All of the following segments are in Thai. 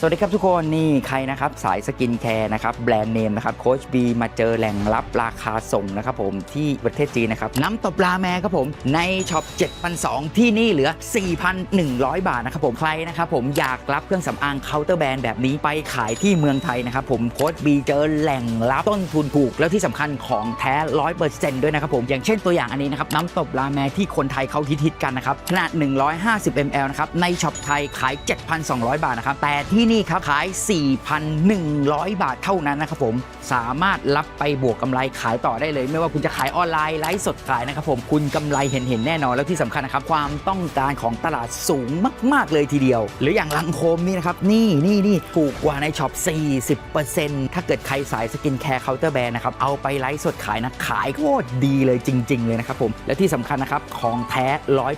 สวัสดีครับทุกคนนี่ใครนะครับสายสกินแคร์นะครับแบรนด์เนมนะครับโคชบีมาเจอแหล่งรับราคาส่งนะครับผมที่ประเทศจีนนะครับน้ำตบราแม่ครับผมในช็อป7,200ที่นี่เหลือ 4,100 บาทนะครับผมใครนะครับผมอยากรับเครื่องสำอางเคาน์เตอร์แบรนด์แบบนี้ไปขายที่เมืองไทยนะครับผมโคชบีเจอแหล่งรับต้นทุนถูก แล้วที่สำคัญของแท้100%ด้วยนะครับผมอย่างเช่นตัวอย่างอันนี้นะครับน้ำตบราแม่ที่คนไทยเขาฮิตๆกันนะครับขนาด 150 ml นะครับในช็อปไทยขาย 7,200 บาทนะครับแต่ที่นี่ครับขาย 4,100 บาทเท่านั้นนะครับผมสามารถรับไปบวกกำไรขายต่อได้เลย ไม่ว่าคุณจะขายออนไลน์ไลฟ์สดขายนะครับผมคุณกำไรเห็นเห็นๆแน่นอนแล้วที่สำคัญนะครับความต้องการของตลาดสูงมาก ๆ เลยทีเดียว หรืออย่างลังโคมนี่นะครับนี่นี่นี่ถูกกว่าในช็อป 40%ถ้าเกิดใครสายสกินแคร์เคาน์เตอร์แบรนด์นะครับเอาไปไลฟ์สดขายนะขายโคตรดีเลยจริง ๆ เลยนะครับผมและที่สำคัญนะครับของแท้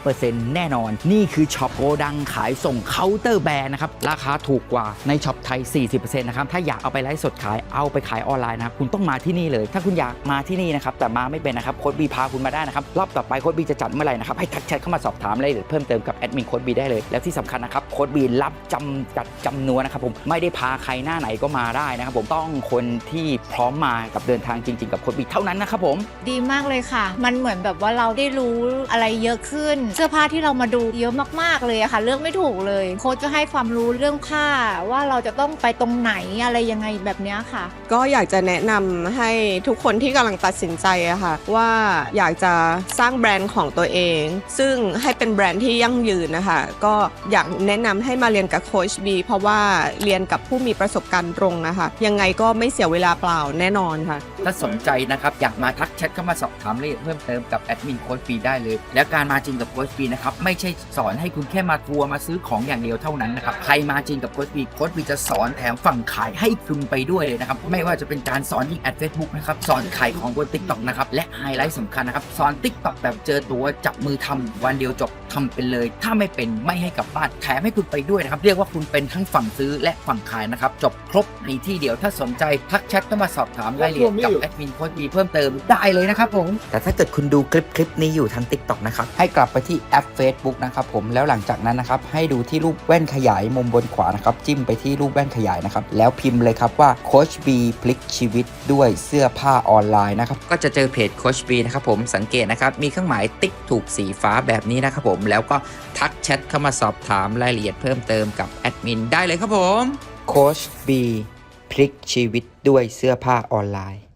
100%แน่นอน นี่คือช็อปโกดังขายส่งเคาน์เตอร์แบรนด์นะครับราคาถูกกว่าในช็อปไทย 40%นะครับ ถ้าอยากเอาไปไลฟ์สดขาย เอาไปขายออนไลน์นะครับ คุณต้องมาที่นี่เลย ถ้าคุณอยากมาที่นี่นะครับ แต่มาไม่เป็นนะครับ โค้ดบีพาคุณมาได้นะครับ รอบต่อไปโค้ดบีจะจัดเมื่อไหร่นะครับ ให้ทักแชทเข้ามาสอบถามรายละเอียดเพิ่มเติมกับแอดมินโค้ดบีได้เลย แล้วที่สำคัญนะครับ โค้ดบีรับจำกัดจำนวนนะครับผม ไม่ได้พาใครหน้าไหนก็มาได้นะครับผม ต้องคนที่พร้อมมากับเดินทางจริง ๆ กับโค้ดบีเท่านั้นนะครับผม ดีมากเลยค่ะ มันเหมือนแบบว่าเราได้รู้อะไรเยอะขึ้น เสื้อผ้าที่เรามาดูเยอะมากๆเลยค่ะ เลือกไม่ถูกเลย โค้ชจะให้ความรู้เรื่องผ้าว่าเราจะต้องไปตรงไหนอะไรยังไงแบบเนี้ยค่ะ ก็อยากจะแนะนำให้ทุกคนที่กำลังตัดสินใจอะค่ะ ว่าอยากจะสร้างแบรนด์ของตัวเอง ซึ่งให้เป็นแบรนด์ที่ยั่งยืนนะคะ ก็อยากแนะนำให้มาเรียนกับโคชบีเพราะว่าเรียนกับผู้มีประสบการณ์ตรงนะคะ ยังไงก็ไม่เสียเวลาเปล่าแน่นอนค่ะ ถ้าสนใจนะครับ อยากมาทักแชทเข้ามาสอบถามรายละเอียดเพิ่มเติมกับแอดมินโค้ชปีได้เลย แล้วการมาจริงกับโค้ชปีนะครับไม่ใช่สอนให้คุณแค่มาทัวร์มาซื้อของอย่างเดียวเท่านั้นนะครับใครมาจริงกับโค้ชปีโค้ชปีจะสอนแถมฝั่งขายให้คุณไปด้วยเลยนะครับ ไม่ว่าจะเป็นการสอนยิงแอดเฟซบุ๊กนะครับ สอนขายของบนทิกตอกนะครับ และไฮไลท์สำคัญนะครับ สอนทิกตอกแบบเจอตัวจับมือทำวันเดียวจบทำเป็นเลย ถ้าไม่เป็นไม่ให้กลับบ้านแถมให้คุณไปด้วยนะครับ เรียกว่าคุณเป็นทั้งฝั่งซื้อและฝั่งขายนะครับ จบครบในที่เดียว ถ้าสนใจทักแชทเข้ามาสอบถามรายละเอียดกับแอดมินโค้ชบีเพิ่มเติมได้เลยนะครับผม แต่ถ้าเกิดคุณดูคลิปคลิปนี้อยู่ทาง TikTok นะครับ ให้กลับไปที่แอป Facebook นะครับผม แล้วหลังจากนั้นนะครับ ให้ดูที่รูปแว่นขยายมุมบนขวานะครับจิ้มไปที่รูปแว่นขยายนะครับ แล้วพิมพ์เลยครับว่าโคชบีพลิกชีวิตด้วยเสื้อผ้าออนไลน์นะครับ ก็จะเจอเพจโคชบีนะครับผมสังเกตนะครับ มีเครื่องหมายติ๊กถูกสีฟ้าแบบนี้นะครับผม แล้วก็ทักแชทเข้ามาสอบถามรายละเอียดเพิ่มเติมกับแอดมินได้เลยครับผมโคชบีพลิกชีวิตด้วยเสื้อผ้าออนไลน์